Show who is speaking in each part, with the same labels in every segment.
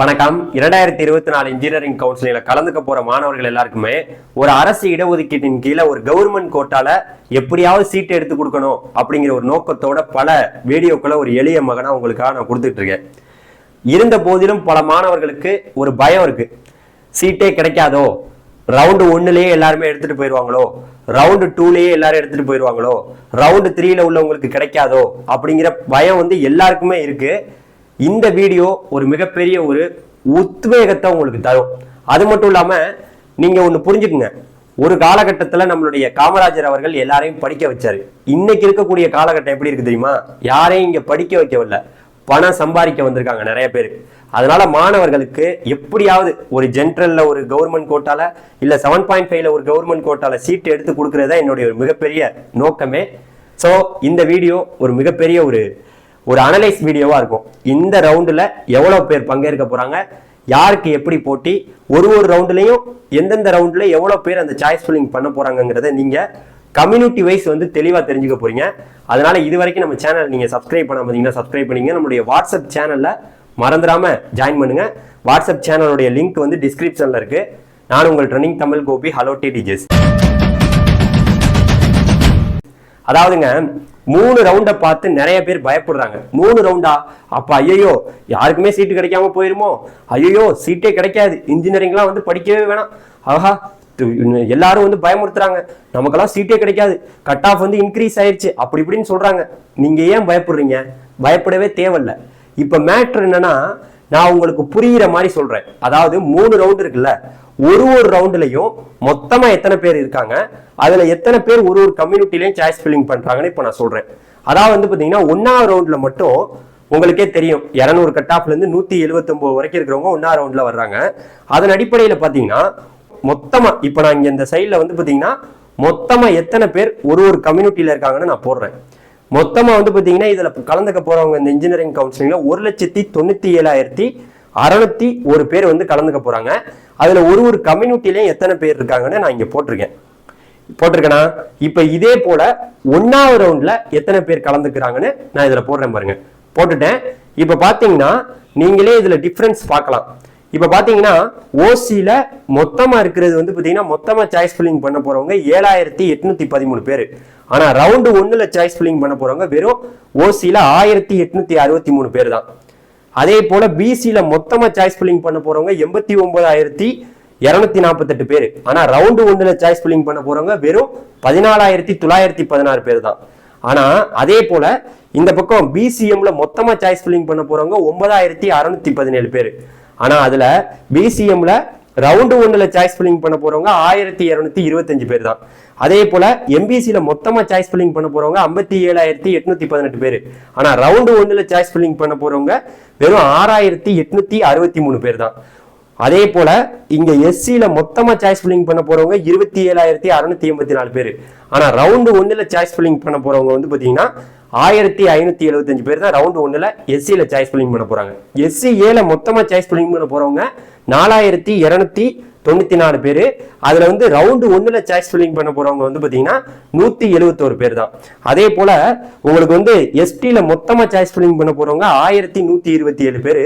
Speaker 1: வணக்கம். இரண்டாயிரத்தி இருபத்தி நாலு இன்ஜினியரிங் கவுன்சிலில் கலந்துக்க போற மாணவர்கள் எல்லாருக்குமே ஒரு அரசு இடஒதுக்கீட்டின் கீழே ஒரு கவர்மெண்ட் கோட்டால எப்படியாவது சீட்டு எடுத்து கொடுக்கணும் அப்படிங்கிற ஒரு நோக்கத்தோட பல வீடியோக்களை ஒரு எளிய மகனா உங்களுக்காக நான் கொடுத்துட்டு இருக்கேன். இருந்த போதிலும் பல மாணவர்களுக்கு ஒரு பயம் இருக்கு. சீட்டே கிடைக்காதோ? ரவுண்டு ஒன்னுலயே எல்லாருமே எடுத்துட்டு போயிடுவாங்களோ ரவுண்டு டூலயே எல்லாரும் எடுத்துட்டு போயிடுவாங்களோ ரவுண்டு த்ரீல உள்ளவங்களுக்கு கிடைக்காதோ? அப்படிங்கிற பயம் வந்து எல்லாருக்குமே இருக்கு. இந்த வீடியோ ஒரு மிகப்பெரிய ஒரு உத்வேகத்தை உங்களுக்கு தரும். அது மட்டும் இல்லாமல் நீங்கள் ஒன்று புரிஞ்சுக்குங்க. ஒரு காலகட்டத்தில் நம்மளுடைய காமராஜர் அவர்கள் எல்லாரையும் படிக்க வச்சாரு. இன்னைக்கு இருக்கக்கூடிய காலகட்டம் எப்படி இருக்கு தெரியுமா? யாரையும் இங்கே படிக்க வைக்கவில்லை. பணம் சம்பாதிக்க வந்திருக்காங்க நிறைய பேர் அதனால மாணவர்களுக்கு எப்படியாவது ஒரு ஜென்ரல்ல ஒரு கவர்மெண்ட் கோட்டால இல்ல செவன் பாயிண்ட் ஃபைவ்ல ஒரு கவர்மெண்ட் கோட்டால சீட் எடுத்து கொடுக்கறதா என்னுடைய ஒரு மிகப்பெரிய நோக்கமே. ஸோ இந்த வீடியோ ஒரு மிகப்பெரிய ஒரு ஒரு அனலைஸ் வீடியோவா இருக்கும். இந்த ரவுண்டில் எவ்வளோ பேர் பங்கேற்க போறாங்க யாருக்கு எப்படி போட்டி ஒரு ஒரு ரவுண்ட்லையும் எந்தெந்த ரவுண்ட்ல எவ்வளோ பேர் அந்த சாய்ஸ் ஃபில்லிங் பண்ண போகிறாங்கங்கிறத நீங்க கம்யூனிட்டி வைஸ் வந்து தெளிவாக தெரிஞ்சுக்க போறீங்க. அதனால இது வரைக்கும் நம்ம சேனல் நீங்க சப்ஸ்கிரைப் பண்ண பார்த்தீங்கன்னா சப்ஸ்கிரைப் பண்ணீங்க. நம்மளுடைய வாட்ஸ்அப் சேனல்ல மறந்துடாம ஜாயின் பண்ணுங்க. வாட்ஸ்அப் சேனலுடைய லிங்க் வந்து டிஸ்கிரிப்ஷன்ல இருக்கு. நான் உங்கள் ரன்னிங் தமிழ் கோபி ஹலோ டி அதாவதுங்க மூணு ரவுண்டை பார்த்து நிறைய பேர் பயப்படுறாங்க. மூணு ரவுண்டா அப்ப ஐயோ யாருக்குமே சீட்டு கிடைக்காம போயிருமோ? ஐயோ சீட்டே கிடைக்காது. இன்ஜினியரிங்லாம் வந்து படிக்கவே வேணாம். ஆஹா எல்லாரும் வந்து பயமுறுத்துறாங்க. நமக்கெல்லாம் சீட்டே கிடைக்காது. கட் ஆஃப் வந்து இன்க்ரீஸ் ஆயிடுச்சு அப்படி இப்படின்னு சொல்றாங்க. நீங்க ஏன் பயப்படுறீங்க? பயப்படவே தேவையில்ல. இப்ப மேட்ரு என்னன்னா நான் உங்களுக்கு புரியுற மாதிரி சொல்றேன். அதாவது மூணு ரவுண்ட் இருக்குல்ல? ஒரு ஒரு ரவுண்ட்லையும் மொத்தமா எத்தனை பேர் இருக்காங்க? அதுல எத்தனை பேர் ஒரு ஒரு கம்யூனிட்டிலையும் சாய்ஸ் ஃபில்லிங் பண்றாங்கன்னு இப்போ நான் சொல்றேன். அதாவது வந்து பாத்தீங்கன்னா ஒன்னாவது ரவுண்ட்ல மட்டும் உங்களுக்கே தெரியும். இரநூறு கட் ஆஃப்ல இருந்து நூத்தி எழுபத்தி வரைக்கும் இருக்கிறவங்க ஒன்னா ரவுண்ட்ல வர்றாங்க. அதன் அடிப்படையில பாத்தீங்கன்னா மொத்தமா இப்ப நான் இங்க இந்த சைட்ல வந்து பாத்தீங்கன்னா மொத்தமா எத்தனை பேர் ஒரு ஒரு கம்யூனிட்டியில இருக்காங்கன்னு நான் போடுறேன். மொத்தமா வந்து பாத்தீங்கன்னா இதுல கலந்துக்க போறவங்க இந்த இன்ஜினியரிங் கவுன்சிலிங்ல ஒரு லட்சத்தி தொண்ணூத்தி ஏழாயிரத்தி அறுநூத்தி ஒரு பேர் வந்து கலந்துக்க போறாங்க. அதுல ஒரு ஒரு கம்யூனிட்டிலையும் எத்தனை பேர் இருக்காங்கன்னு நான் இங்க போட்டிருக்கேன். போட்டிருக்கேனா? இப்ப இதே போல ஒன்னாவது ரவுண்ட்ல எத்தனை பேர் கலந்துக்கிறாங்கன்னு நான் இதுல போடுறேன் பாருங்க. போட்டுட்டேன். இப்ப பாத்தீங்கன்னா நீங்களே இதுல டிஃபரன்ஸ் பார்க்கலாம். இப்ப பாத்தீங்கன்னா ஓசியில மொத்தமா இருக்கிறது வந்து பாத்தீங்கன்னா மொத்தமா சாய்ஸ் ஃபில்லிங் பண்ண போறவங்க ஏழாயிரத்தி எட்நூத்தி பதிமூணு பேர். ஆனா ரவுண்டு ஒண்ணுல சாய்ஸ் ஃபில்லிங் பண்ண போறவங்க வெறும் ஓசியில ஆயிரத்தி எட்நூத்தி அறுபத்தி மூணு பேர் தான். அதே போல பிசியில மொத்தமா சாய்ஸ் ஃபில்லிங் பண்ண போறவங்க எண்பத்தி ஒன்பதாயிரத்தி இருநூத்தி நாற்பத்தெட்டு பேர். ஆனா ரவுண்டு ஒன்றுல சாய்ஸ் ஃபில்லிங் பண்ண போறவங்க வெறும் பதினாலாயிரத்தி தொள்ளாயிரத்தி பதினாறு பேர் தான். ஆனா அதே போல இந்த பக்கம் பிசிஎம்ல மொத்தமா சாய்ஸ் ஃபில்லிங் பண்ண போறவங்க ஒன்பதாயிரத்தி அறுநூத்தி பதினேழு பேர். ஆனா அதுல பிசிஎம்ல ரவுண்டு ஒன்றில் சாய்ஸ் ஃபில்லிங் பண்ண போகிறவங்க ஆயிரத்தி இரநூத்தி இருபத்தஞ்சு பேர் தான். அதே போல் எம்பிசியில் மொத்தமாக சாய்ஸ் ஃபில்லிங் பண்ண போகிறவங்க ஐம்பத்தி ஏழாயிரத்தி எட்நூத்தி பதினெட்டு பேர். ஆனால் ரவுண்டு ஒன்றில் சாய்ஸ் ஃபில்லிங் பண்ண போகிறவங்க வெறும் ஆறாயிரத்தி எட்நூத்தி அறுபத்தி மூணு பேர் தான். அதே போல இங்க எஸ்சியில மொத்தமா சாய்ஸ் ஃபில்லிங் பண்ண போறவங்க இருபத்தி ஏழாயிரத்தி அறுநூத்தி எண்பத்தி நாலு பேர். ஆனா ரவுண்டு ஒன்றில் சாய்ஸ் ஃபில்லிங் பண்ண போறவங்க வந்து பாத்தீங்கன்னா ஆயிரத்தி ஐநூத்தி எழுபத்தஞ்சு பேர் தான் ரவுண்டு ஒன்றில் எஸ்சியில சாய்ஸ் ஃபில்லிங் பண்ண போறாங்க. எஸ்சி ஏல மொத்தமா சாய்ஸ் ஃபில்லிங் பண்ண போறவங்க நாலாயிரத்தி இரநூத்தி தொண்ணூத்தி நாலு பேர். அதுல வந்து ரவுண்டு ஒண்ணுல சாய்ஸ் ஃபில்லிங் பண்ண போறவங்க வந்து பாத்தீங்கன்னா நூத்தி எழுபத்தோரு பேர் தான். அதே போல உங்களுக்கு வந்து எஸ்டியில் மொத்தமா சாய்ஸ் ஃபில்லிங் பண்ண போறவங்க ஆயிரத்தி நூத்தி இருபத்தி ஏழு பேர்.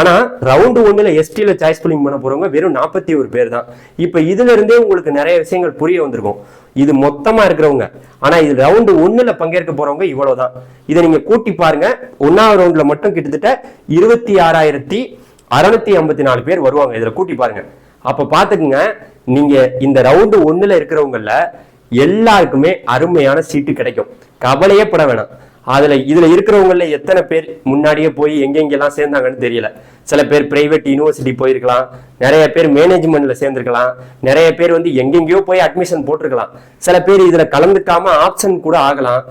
Speaker 1: ஆனா ரவுண்டு ஒண்ணுல எஸ்டியில் சாய்ஸ் ஃபில்லிங் பண்ண போறவங்க வெறும் நாற்பத்தி ஒரு பேர் தான். இப்ப இதுல இருந்தே உங்களுக்கு நிறைய விஷயங்கள் புரிய வந்திருக்கும். இது மொத்தமா இருக்கிறவங்க. ஆனா இது ரவுண்டு ஒண்ணுல பங்கேற்க போறவங்க இவ்வளவுதான். இதை நீங்க கூட்டி பாருங்க. ஒன்னாவது ரவுண்ட்ல மட்டும் கிட்டத்தட்ட இருபத்தி ஆறாயிரத்தி அறுநூத்தி ஐம்பத்தி நாலு பேர் வருவாங்க. இதுல கூட்டி பாருங்க. அப்போ பார்த்துக்குங்க நீங்க இந்த ரவுண்டு ஒன்றில் இருக்கிறவங்கள எல்லாருக்குமே அருமையான சீட்டு கிடைக்கும். கவலையே பட வேணாம். அதுல இதுல இருக்கிறவங்கள எத்தனை பேர் முன்னாடியே போய் எங்கெங்கெல்லாம் சேர்ந்தாங்கன்னு தெரியல. சில பேர் பிரைவேட் யூனிவர்சிட்டி போயிருக்கலாம். நிறைய பேர் மேனேஜ்மெண்ட்ல சேர்ந்துருக்கலாம். நிறைய பேர் வந்து எங்கெங்கேயோ போய் அட்மிஷன் போட்டிருக்கலாம். சில பேர் இதுல கலந்துக்காம ஆப்ஷன் கூட ஆகலாம்.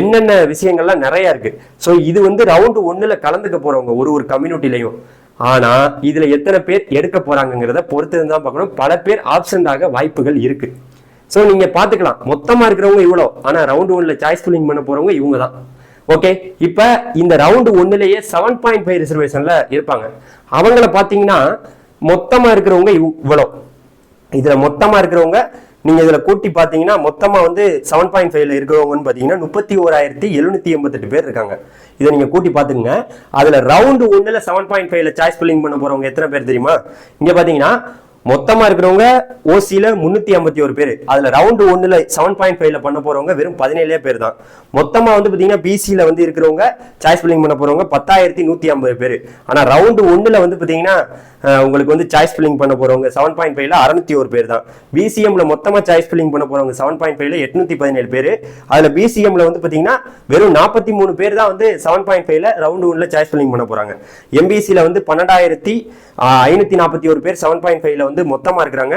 Speaker 1: என்னென்ன விஷயங்கள்லாம் நிறைய இருக்கு. ஸோ இது வந்து ரவுண்டு ஒன்றில் கலந்துக்க போறவங்க ஒரு ஒரு கம்யூனிட்டிலையும் ஆனா இதுல எத்தனை பேர் எடுக்க போறாங்கங்கிறத பொறுத்து தான் பார்க்கணும். பல பேர் ஆப்ஷன் ஆக வாய்ப்புகள் இருக்கு. ஸோ நீங்க பாத்துக்கலாம் மொத்தமா இருக்கிறவங்க இவ்வளோ. ஆனா ரவுண்டு ஒன்ல சாய்ஸ் ஃபில்லிங் பண்ண போறவங்க இவங்க தான் ஓகே இப்ப இந்த ரவுண்டு ஒன்னுலயே செவன் பாயிண்ட் ஃபைவ் ரிசர்வேஷன்ல இருப்பாங்க. அவங்கள பாத்தீங்கன்னா மொத்தமா இருக்கிறவங்க இவ்- இவ்வளோ. இதுல மொத்தமா இருக்கிறவங்க நீங்க இதுல கூட்டி பாத்தீங்கன்னா மொத்தமா வந்து செவன் பாயிண்ட் ஃபைவ்ல இருக்கிறவங்கன்னு பாத்தீங்கன்னா முப்பத்தி ஓராயிரத்தி எழுநூத்தி எண்பத்தெட்டு பேர் இருக்காங்க. இதை நீங்க கூட்டி பாத்துக்கங்க. அதுல ரவுண்டு ஒண்ணுல செவன் பாயிண்ட் ஃபைவ்ல சாய்ஸ் பில்லிங் பண்ண போறவங்க எத்தனை பேர் தெரியுமா? இங்க பாத்தீங்கன்னா மொத்தமா இருக்கிறவங்க ஓசியில முன்னூத்தி ஐம்பத்தி ஒரு பேர். அதுல ரவுண்டு ஒன்னுல செவன் பாயிண்ட் ஃபைவ்ல பண்ண போறவங்க வெறும் பதினேழே பேர் தான் மொத்தமா வந்து பாத்தீங்கன்னா பிசியில வந்து இருக்கிறவங்க சாய்ஸ் பில்லிங் பண்ண போறவங்க பத்தாயிரத்தி நூத்தி ஐம்பது பேர். ஆனா ரவுண்டு ஒன்னுல வந்து பாத்தீங்கன்னா உங்களுக்கு வந்து சாய்ஸ் பில்லிங் பண்ண போறவங்க செவன் பாயிண்ட் ஃபைவ்ல அறுநூத்தி ஒரு பேர் தான் பிசிஎம்ல மொத்தமா சாய்ஸ் பில்லிங் பண்ண போறவங்க செவன் பாயிண்ட் ஃபைவ்ல எட்நூத்தி பதினேழு பேர். அதுல பிசிஎம்ல வந்து பாத்தீங்கன்னா வெறும் நாற்பத்தி மூணு பேர் தான் வந்து செவன் பாயிண்ட் ஃபைவ்ல ரவுண்டு ஒன்ல சாய்ஸ் பில்லிங் பண்ண போறாங்க. எம்பிசியில வந்து பன்னெண்டாயிரத்தி ஐநூத்தி நாற்பத்தி ஒரு பேர் செவன் பாயிண்ட் ஃபைவ்ல வந்து வந்து மொத்தமாக இருக்கிறாங்க.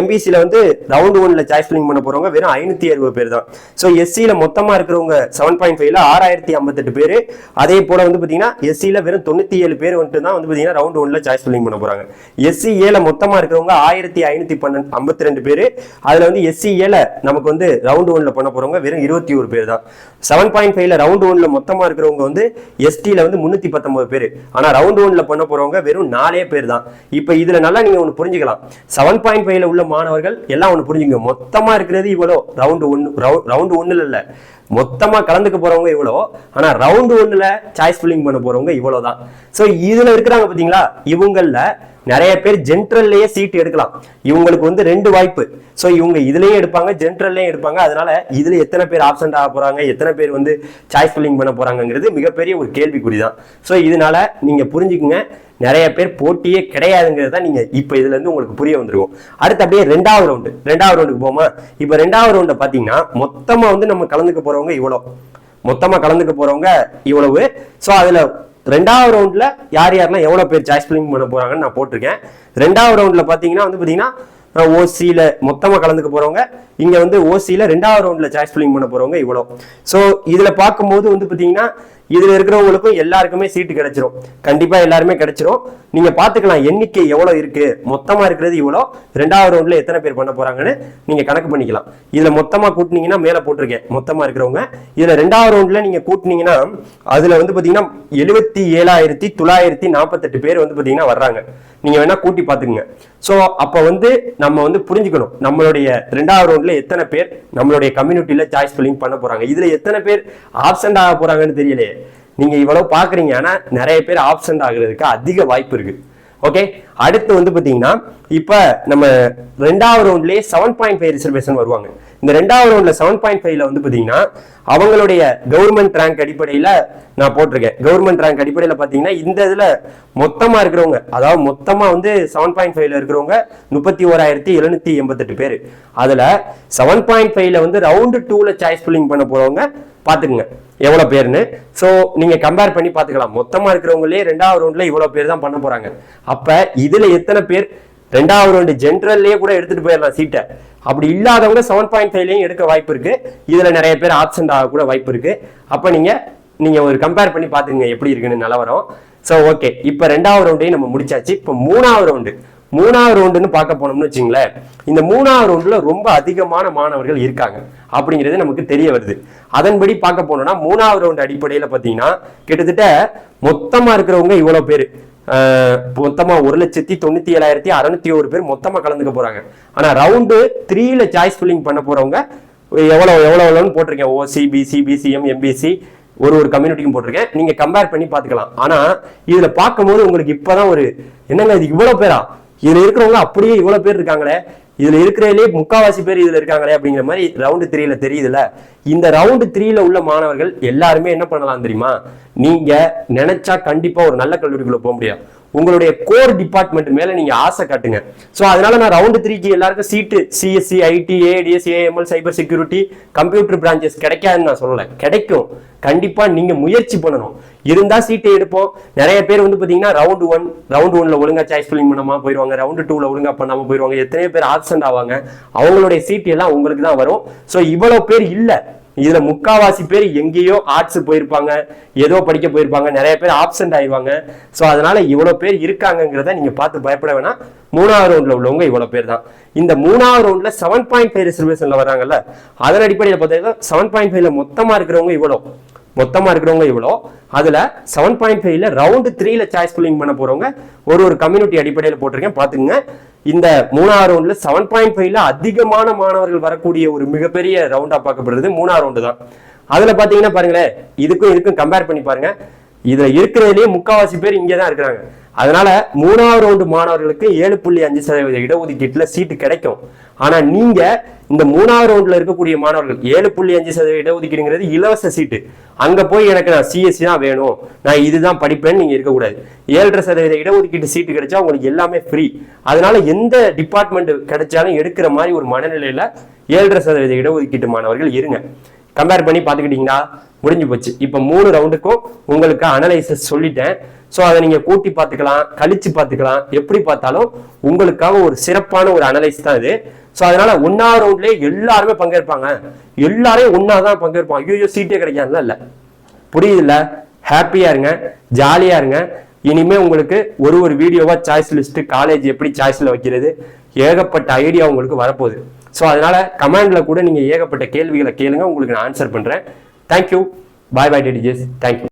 Speaker 1: எம்பிசியில் வந்து ரவுண்ட் ஒன்ல சாய்ஸ் ஃபில்லிங் பண்ண போகிறவங்க வெறும் ஐநூற்றி அறுபது பேர் தான். ஸோ எஸ்சியில் மொத்தமாக இருக்கிறவங்க செவன் பாயிண்ட் ஃபைவ்ல ஆறாயிரத்தி ஐம்பத்தெட்டு பேர். அதே போல் வந்து பார்த்தீங்கன்னா எஸ்சியில் வெறும் தொண்ணூற்றி ஏழு பேர் வந்துட்டு தான் வந்து பார்த்தீங்கன்னா ரவுண்ட் ஒன்ல சாய்ஸ் ஃபில்லிங் பண்ண போகிறாங்க எஸ்சி ஏல மொத்தமாக இருக்கிறவங்க ஆயிரத்தி ஐநூற்றி பன்னெண்டு ஐம்பத்தி ரெண்டு பேர். அதில் வந்து எஸ்சி ஏல நமக்கு வந்து ரவுண்ட் ஒன்ல பண்ண போகிறவங்க வெறும் இருபத்தி ஒரு பேர் தான். செவன் பாயிண்ட் ஃபைவ்ல ரவுண்ட் ஒன்ல மொத்தமாக இருக்கிறவங்க வந்து எஸ்டியில் வந்து முந்நூற்றி பத்தொம்பது பேர். ஆனால் ரவுண்ட் ஒன்ல பண்ண போகிறவங்க வெறும் நாலே பேர் தான். இப்போ இதில் நல்லா நீங்கள் ஒன்று புரிஞ்சுக்கலாம். செவன் பாயிண்ட் ஃபைவ்ல உள்ள மாணவர்கள் எல்லாம் ஒன்று புரிஞ்சுங்க மொத்தமாக இருக்கிறது இவ்வளோ. ரவுண்டு ஒன்று ரவுண்டு ஒன்றுல இல்லை. மொத்தமா கலந்துக்க போறவங்க இவ்வளோ ஆனா ரவுண்டு ஒன்றில் சாய்ஸ் ஃபில்லிங் பண்ண போறவங்க இவ்வளோ தான் ஸோ இதுல இருக்கிறாங்க பாத்தீங்களா? இவங்களில் நிறைய பேர் ஜென்ட்ரல்லையே சீட் எடுக்கலாம். இவங்களுக்கு வந்து ரெண்டு வாய்ப்பு. ஸோ இவங்க இதுலேயும் எடுப்பாங்க ஜென்ட்ரல்லையும் எடுப்பாங்க. அதனால இதுல எத்தனை பேர் ஆப்சண்ட் ஆக போறாங்க எத்தனை பேர் வந்து சாய்ஸ் ஃபில்லிங் பண்ண போறாங்கங்கிறது மிகப்பெரிய ஒரு கேள்விக்குறி தான் ஸோ இதனால நீங்க புரிஞ்சுக்குங்க நிறைய பேர் போட்டியே கிடையாதுங்கிறது தான் நீங்க இப்போ இதுல இருந்து உங்களுக்கு புரிய வந்துருக்கும். அடுத்து அப்படியே ரெண்டாவது ரவுண்டு ரெண்டாவது ரவுண்டுக்கு போமா இப்போ ரெண்டாவது ரவுண்டை பாத்தீங்கன்னா மொத்தமா வந்து நம்ம கலந்துக்க போறவங்க இவ்வளோ. மொத்தமாக கலந்துக்க போறவங்க இவ்வளவு. ஸோ அதில் ரெண்டாவது ரவுண்ட்ல யார் யாரெல்லாம் எவ்வளோ பேர் சாய்ஸ் பில்லிங் பண்ண போகிறாங்கன்னு நான் போட்டிருக்கேன். ரெண்டாவது ரவுண்டில் பாத்தீங்கன்னா வந்து பாத்தீங்கன்னா ஓசியில மொத்தமா கலந்துக்க போறவங்க இங்க வந்து ஓசியில் ரெண்டாவது ரவுண்டில் சாய்ஸ் பில்லிங் பண்ண போறவங்க இவ்வளோ. ஸோ இதுல பார்க்கும்போது வந்து பாத்தீங்கன்னா இதில் இருக்கிறவங்களுக்கும் எல்லாருக்குமே சீட்டு கிடைச்சிரும். கண்டிப்பாக எல்லாருமே கிடைச்சிரும். நீங்கள் பார்த்துக்கலாம் எண்ணிக்கை எவ்வளோ இருக்கு? மொத்தமாக இருக்கிறது இவ்வளோ. ரெண்டாவது ரவுண்டில் எத்தனை பேர் பண்ண போறாங்கன்னு நீங்க கணக்கு பண்ணிக்கலாம். இதில் மொத்தமாக கூட்டினீங்கன்னா மேலே போட்டிருக்கேன். மொத்தமாக இருக்கிறவங்க. இதில் ரெண்டாவது ரவுண்டில் நீங்க கூட்டினீங்கன்னா அதில் வந்து பார்த்தீங்கன்னா எழுபத்தி ஏழாயிரத்தி தொள்ளாயிரத்தி நாற்பத்தெட்டு பேர் வந்து பார்த்தீங்கன்னா வர்றாங்க. நீங்கள் வேணா கூட்டி பார்த்துக்குங்க ஸோ அப்போ வந்து நம்ம வந்து புரிஞ்சுக்கணும். நம்மளுடைய ரெண்டாவது ரவுண்டில் எத்தனை பேர் நம்மளுடைய கம்யூனிட்டியில சாய்ஸ் ஃபில்லிங் பண்ண போறாங்க. இதில் எத்தனை பேர் ஆப்சென்ட் ஆக போறாங்கன்னு தெரியலையே. நீங்க இவ்வளவு பாக்குறீங்க ஆனா நிறைய பேர் ஆப்சென்ட் ஆகுறதுக்கு அதிக வாய்ப்பு இருக்கு. ஓகே அடுத்து வந்து பாத்தீங்கன்னா இப்ப நம்ம ரெண்டாவது ரவுண்ட்லயே செவன் பாயிண்ட் ஃபைவ் ரிசர்வேஷன் வருவாங்க. இந்த ரெண்டாவது ரவுண்ட்ல செவன் பாயிண்ட் ஃபைவ்ல வந்து பாத்தீங்கன்னா அவங்களுடைய கவர்மெண்ட் ரேங்க் அடிப்படையில நான் போட்டிருக்கேன். கவர்மெண்ட் ரேங்க் அடிப்படையில பாத்தீங்கன்னா இந்த இதுல மொத்தமா இருக்கிறவங்க அதாவது மொத்தமா வந்து செவன் பாயிண்ட் ஃபைவ்ல இருக்கிறவங்க முப்பத்தி ஓராயிரத்தி எழுநூத்தி எண்பத்தெட்டு பேர். அதுல செவன் பாயிண்ட் ஃபைவ்ல வந்து ரவுண்டு டூல சாய்ஸ் ஃபில்லிங் பண்ண போறவங்க பார்த்துக்குங்க எவ்வளோ பேர்னு ஸோ நீங்கள் கம்பேர் பண்ணி பார்த்துக்கலாம் மொத்தமாக இருக்கிறவங்களே ரெண்டாவது ரவுண்டில் இவ்வளோ பேர் தான் பண்ண போகிறாங்க அப்போ இதில் எத்தனை பேர் ரெண்டாவது ரவுண்டு ஜென்ரல்லே கூட எடுத்துகிட்டு போயிடலாம் சீட்டை அப்படி இல்லாதவங்க செவன் பாயிண்ட் ஃபைவ்லையும் எடுக்க வாய்ப்பு இருக்கு. இதில் நிறைய பேர் ஆப்சென்ட் ஆகக்கூட வாய்ப்பு இருக்கு. அப்போ நீங்கள் நீங்கள் ஒரு கம்பேர் பண்ணி பார்த்துக்கங்க எப்படி இருக்குன்னு நிலவரம் ஸோ ஓகே இப்போ ரெண்டாவது ரவுண்டையும் நம்ம முடிச்சாச்சு. இப்போ மூணாவது ரவுண்டு மூணாவது ரவுண்டுன்னு பார்க்க போனோம்னு வச்சுங்களேன் இந்த மூணாவது ரவுண்டில் ரொம்ப அதிகமான மாணவர்கள் இருக்காங்க அப்படிங்கிறது நமக்கு தெரிய வருது. அதன்படி பார்க்க போனோம்னா மூணாவது ரவுண்டு அடிப்படையில் பார்த்தீங்கன்னா கிட்டத்தட்ட மொத்தமாக இருக்கிறவங்க இவ்வளோ பேர். மொத்தமாக ஒரு லட்சத்தி தொண்ணூற்றி ஏழாயிரத்தி அறநூத்தி ஒரு பேர் மொத்தமாக கலந்துக்க போகிறாங்க ஆனால் ரவுண்டு த்ரீல சாய்ஸ் ஃபில்லிங் பண்ண போகிறவங்க எவ்வளோ எவ்வளோ எவ்வளோன்னு போட்டிருக்கேன். ஓசி பிசி பிசிஎம் எம்பிசி ஒரு ஒரு கம்யூனிட்டிக்கும் போட்டிருக்கேன். நீங்கள் கம்பேர் பண்ணி பார்த்துக்கலாம். ஆனால் இதில் பார்க்கும்போது உங்களுக்கு இப்பதான் ஒரு என்னங்க இது இவ்வளோ பேரா? இதுல இருக்கிறவங்க அப்படியே இவ்வளவு பேர் இருக்காங்களே இதுல இருக்கிறதுலே முக்காவாசி பேர் இதுல இருக்காங்களே அப்படிங்கிற மாதிரி ரவுண்டு த்ரீல தெரியுதுல இந்த ரவுண்டு த்ரீல உள்ள மாணவர்கள் எல்லாருமே என்ன பண்ணலாம் தெரியுமா? நீங்க நினைச்சா கண்டிப்பா ஒரு நல்ல கல்லூரிக்குள்ள போக முடியும் உங்களுடைய கோர் டிபார்ட்மெண்ட் மேல நீங்க ஆசை காட்டுங்க. ஸோ அதனால நான் ரவுண்டு த்ரீக்கு எல்லாருக்கும் seat CSC IT ADS AML cyber security computer branches கிடைக்காதுன்னு நான் சொல்லலை. கிடைக்கும். கண்டிப்பா நீங்க முயற்சி பண்ணணும். இருந்தா சீட்டை எடுப்போம். நிறைய பேர் வந்து பாத்தீங்கன்னா ரவுண்ட் ஒன் ரவுண்ட் ஒன்ல ஒழுங்கா சாய்ஸ் ஃபில்லிங் பண்ணாம போயிருவாங்க. ரவுண்ட் டூல ஒழுங்கா பண்ணாம போயிருவாங்க. எத்தனை பேர் ஆப்சென்ட் ஆவாங்க. அவங்களுடைய சீட் எல்லாம் உங்களுக்கு தான் வரும். சோ இவ்வளவு பேர் இல்ல. இதுல முக்காவாசி பேர் எங்கேயோ ஆர்ட்ஸ் போயிருப்பாங்க ஏதோ படிக்க போயிருப்பாங்க நிறைய பேர் ஆப்சென்ட் ஆயிடுவாங்க. ஸோ அதனால இவ்வளவு பேர் இருக்காங்கங்கிறத நீங்க பார்த்து பயப்பட வேணாம். மூணாவது ரவுண்ட்ல உள்ளவங்க இவ்வளவு பேர் தான். இந்த மூணாவது ரவுண்ட்ல செவன் பாயிண்ட் ஃபைவ் ரிசர்வேஷன்ல வராங்கல்ல அதன் அடிப்படையில் பார்த்தீங்கன்னா செவன் பாயிண்ட் ஃபைவ்ல மொத்தமா இருக்கிறவங்க இவ்வளவு. மொத்தமாக இருக்கிறவங்க இவ்வளோ. அதில் செவன் பாயிண்ட் ஃபைவ்ல ரவுண்டு த்ரீல சாய்ஸ் ஃபில்லிங் பண்ண போகிறவங்க ஒரு ஒரு கம்யூனிட்டி அடிப்படையில் போட்டிருக்கேன். பார்த்துங்க இந்த மூணாவது ரவுண்டில் செவன் பாயிண்ட் ஃபைவ்ல அதிகமான மாணவர்கள் வரக்கூடிய ஒரு மிகப்பெரிய ரவுண்டாக பார்க்கப்படுறது மூணாவது ரவுண்டு தான். அதில் பார்த்தீங்கன்னா பாருங்களேன் இதுக்கும் இதுக்கும் கம்பேர் பண்ணி பாருங்க. இதில் இருக்கிறதுலேயே முக்கால்வாசி பேர் இங்கே தான் இருக்கிறாங்க. அதனால மூணாவது ரவுண்டு மாணவர்களுக்கு ஏழு புள்ளி அஞ்சு சதவீத இடஒதுக்கீட்டில் சீட்டு கிடைக்கும். ஆனா நீங்க இந்த மூணாவது ரவுண்ட்ல இருக்கக்கூடிய மாணவர்கள் ஏழு புள்ளி அஞ்சு சதவீத இடஒதுக்கீடுங்கிறது இலவச சீட்டு. அங்க போய் எனக்கு நான் சிஎஸ்சி தான் வேணும். நான் இதுதான் படிப்பேன்னு நீங்க இருக்கக்கூடாது. ஏழரை சதவீத இடஒதுக்கீட்டு சீட்டு கிடைச்சா உங்களுக்கு எல்லாமே ஃப்ரீ அதனால எந்த டிபார்ட்மெண்ட் கிடைச்சாலும் எடுக்கிற மாதிரி ஒரு மனநிலையில ஏழரை சதவீத இடஒதுக்கீட்டு மாணவர்கள் இருங்க. கம்பேர் பண்ணி பார்த்துக்கிட்டீங்கன்னா முடிஞ்சு போச்சு. இப்போ மூணு ரவுண்டுக்கும் உங்களுக்கு அனலைசஸ் சொல்லிட்டேன். ஸோ அதை நீங்கள் கூட்டி பார்த்துக்கலாம் கழிச்சு பார்த்துக்கலாம். எப்படி பார்த்தாலும் உங்களுக்காக ஒரு சிறப்பான ஒரு அனலைஸ் தான் இது. ஸோ அதனால ஒன்னாவது ரவுண்ட்லேயே எல்லாருமே பங்கேற்பாங்க. எல்லாரையும் ஒன்றா தான் பங்கேற்பாங்க. ஐயோ சீட்டே கிடைக்காதுல இல்லை. புரியுதுல்ல? ஹாப்பியா இருங்க. ஜாலியா இருங்க. இனிமே உங்களுக்கு ஒரு ஒரு வீடியோவா சாய்ஸ் லிஸ்ட் காலேஜ் எப்படி சாய்ஸ்ல வைக்கிறது ஏகப்பட்ட ஐடியா உங்களுக்கு வரப்போகுது. ஸோ அதனால கமெண்ட்ல கூட நீங்க ஏகப்பட்ட கேள்விகளை கேளுங்க. உங்களுக்கு நான் ஆன்சர் பண்றேன். தேங்க்யூ பாய் பாய் டெடிஜஸ் தேங்க்யூ